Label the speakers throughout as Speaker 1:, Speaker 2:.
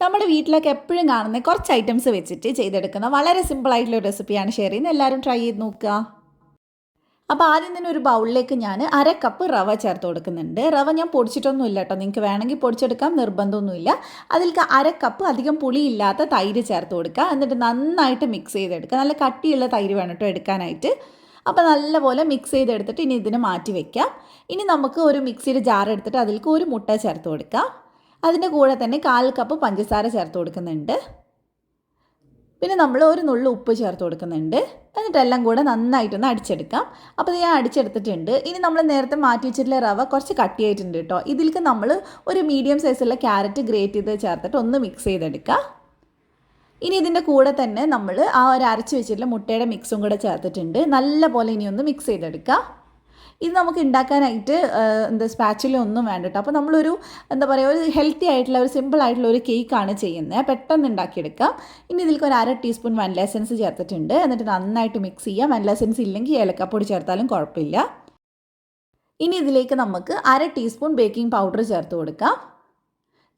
Speaker 1: നമ്മുടെ വീട്ടിലൊക്കെ എപ്പോഴും കാണുന്ന കുറച്ച് ഐറ്റംസ് വെച്ചിട്ട് ചെയ്തെടുക്കുന്ന വളരെ സിമ്പിൾ ആയിട്ടുള്ള റെസിപ്പിയാണ് ഷെയർ ചെയ്യുന്നത്. എല്ലാവരും ട്രൈ ചെയ്ത് നോക്കുക. അപ്പോൾ ആദ്യം തന്നെ ഒരു ബൗളിലേക്ക് ഞാൻ അര കപ്പ് റവ ചേർത്ത് കൊടുക്കുന്നുണ്ട്. റവ ഞാൻ പൊടിച്ചിട്ടൊന്നുമില്ല കേട്ടോ നിങ്ങൾക്ക് വേണമെങ്കിൽ പൊടിച്ചെടുക്കാം നിർബന്ധമൊന്നുമില്ല. അതിലേക്ക് അര കപ്പ് അധികം പുളിയില്ലാത്ത തൈര് ചേർത്ത് കൊടുക്കുക. എന്നിട്ട് നന്നായിട്ട് മിക്സ് ചെയ്തെടുക്കുക. നല്ല കട്ടിയുള്ള തൈര് വേണം കേട്ടോ എടുക്കാനായിട്ട്. അപ്പോൾ നല്ലപോലെ മിക്സ് ചെയ്തെടുത്തിട്ട് ഇനി ഇതിന് മാറ്റി വയ്ക്കാം ഇനി നമുക്ക് ഒരു മിക്സിയുടെ ജാർ എടുത്തിട്ട് അതിലേക്ക് ഒരു മുട്ട ചേർത്ത് കൊടുക്കാം. അതിന്റെ കൂടെ തന്നെ കാൽ കപ്പ് പഞ്ചസാര ചേർത്ത് കൊടുക്കുന്നുണ്ട്. പിന്നെ നമ്മൾ ഒരു നുള്ളു ഉപ്പ് ചേർത്ത് കൊടുക്കുന്നുണ്ട്. എന്നിട്ടെല്ലാം കൂടെ നന്നായിട്ടൊന്ന് അടിച്ചെടുക്കാം. അപ്പോൾ ഞാൻ അടിച്ചെടുത്തിട്ടുണ്ട്. ഇനി നമ്മൾ നേരത്തെ മാറ്റി വെച്ചിട്ടുള്ള റവ കുറച്ച് കട്ടിയായിട്ടുണ്ട് കേട്ടോ. ഇതിലേക്ക് നമ്മൾ ഒരു മീഡിയം സൈസുള്ള ക്യാരറ്റ് ഗ്രേറ്റ് ചെയ്ത് ചേർത്തിട്ട് ഒന്ന് മിക്സ് ചെയ്തെടുക്കാം ഇനി ഇതിന്റെ കൂടെ തന്നെ നമ്മൾ ആ ഒരു അരച്ച് വെച്ചിട്ടുള്ള മുട്ടയുടെ മിക്സും കൂടെ ചേർത്തിട്ടുണ്ട്. നല്ല പോലെ ഇനി ഒന്ന് മിക്സ് ചെയ്തെടുക്കാം ഇത് നമുക്ക് ഉണ്ടാക്കാനായിട്ട് എന്താ സ്പാച്ചില ഒന്നും വേണ്ട കേട്ടോ അപ്പോൾ നമ്മളൊരു എന്താ പറയുക ഒരു ഹെൽത്തി ആയിട്ടുള്ള ഒരു സിമ്പിൾ ആയിട്ടുള്ള ഒരു കേക്കാണ് ചെയ്യുന്നത്. പെട്ടെന്ന് ഉണ്ടാക്കിയെടുക്കാം ഇനി ഇതിലേക്ക് ഒരു അര ടീസ്പൂൺ വനില എസൻസ് ചേർത്തിട്ടുണ്ട്. എന്നിട്ട് നന്നായിട്ട് മിക്സ് ചെയ്യാം. വനില എസൻസ് ഇല്ലെങ്കിൽ ഏലക്കപ്പൊടി ചേർത്താലും കുഴപ്പമില്ല ഇനി ഇതിലേക്ക് നമുക്ക് അര ടീസ്പൂൺ ബേക്കിംഗ് പൗഡർ ചേർത്ത് കൊടുക്കാം.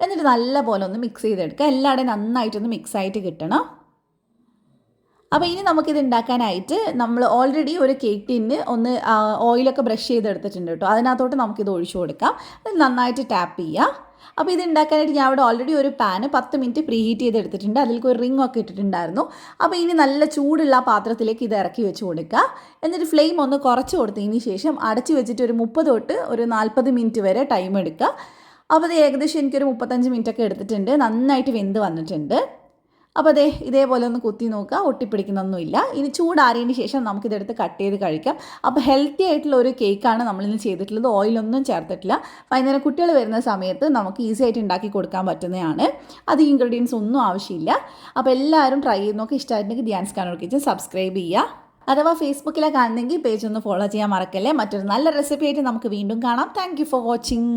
Speaker 1: എന്നിട്ട് നല്ലപോലെ ഒന്ന് മിക്സ് ചെയ്തെടുക്കുക. എല്ലാവരുടെയും നന്നായിട്ടൊന്ന് മിക്സ് ആയിട്ട് കിട്ടണം. അപ്പോൾ ഇനി നമുക്കിത് ഉണ്ടാക്കാനായിട്ട് നമ്മൾ ഓൾറെഡി ഒരു കേക്ക് ടിന്ന് ഒന്ന് ഓയിലൊക്കെ ബ്രഷ് ചെയ്തെടുത്തിട്ടുണ്ട് കേട്ടോ അതിനകത്തോട്ട് നമുക്കിത് ഒഴിച്ചു കൊടുക്കാം. അത് നന്നായിട്ട് ടാപ്പ് ചെയ്യാം. അപ്പോൾ ഇത് ഉണ്ടാക്കാനായിട്ട് ഞാൻ അവിടെ ഓൾറെഡി ഒരു പാന് പത്ത് മിനിറ്റ് പ്രീ ഹീറ്റ് ചെയ്ത് എടുത്തിട്ടുണ്ട് അതിലേക്ക് ഒരു റിംഗ് ഒക്കെ ഇട്ടിട്ടുണ്ടായിരുന്നു. അപ്പോൾ ഇനി നല്ല ചൂടുള്ള പാത്രത്തിലേക്ക് ഇത് ഇറക്കി വെച്ച് കൊടുക്കുക എന്നിട്ട് ഫ്ലെയിം ഒന്ന് കുറച്ച് കൊടുത്തതിന് ശേഷം അടച്ച് വെച്ചിട്ട് ഒരു മുപ്പത് തൊട്ട് ഒരു നാൽപ്പത് മിനിറ്റ് വരെ ടൈം എടുക്കുക. അപ്പോൾ ഇത് ഏകദേശം എനിക്കൊരു മുപ്പത്തഞ്ച് മിനിറ്റ് ഒക്കെ എടുത്തിട്ടുണ്ട്. നന്നായിട്ട് വെന്ത് വന്നിട്ടുണ്ട്. അപ്പോൾ അതെ ഇതേപോലെ ഒന്ന് കുത്തി നോക്കുക. ഒട്ടിപ്പിടിക്കുന്നൊന്നുമില്ല. ഇനി ചൂടാറിയതിന് ശേഷം നമുക്കിതെടുത്ത് കട്ട് ചെയ്ത് കഴിക്കാം. അപ്പോൾ ഹെൽത്തി ആയിട്ടുള്ള ഒരു കേക്കാണ് നമ്മളിന്ന് ചെയ്തിട്ടുള്ളത്. ഓയിലൊന്നും ചേർത്തിട്ടില്ല. വൈകുന്നേരം കുട്ടികൾ വരുന്ന സമയത്ത് നമുക്ക് ഈസി ആയിട്ട് ഉണ്ടാക്കി കൊടുക്കാൻ പറ്റുന്നതാണ്. അത് ഇൻഗ്രീഡിയൻസ് ഒന്നും ആവശ്യമില്ല. അപ്പോൾ എല്ലാവരും ട്രൈ ചെയ്ത് നോക്കി. ഇഷ്ടമായിട്ടുണ്ടെങ്കിൽ ധ്യാൻസ് കാണുക കിച്ചൻ സബ്സ്ക്രൈബ് ചെയ്യുക. അഥവാ ഫേസ്ബുക്കിലെ കാണുന്നെങ്കിൽ പേജ് ഒന്ന് ഫോളോ ചെയ്യാൻ മറക്കല്ലേ? മറ്റൊരു നല്ല റെസിപ്പി ആയിട്ട് നമുക്ക് വീണ്ടും കാണാം. Thank for watching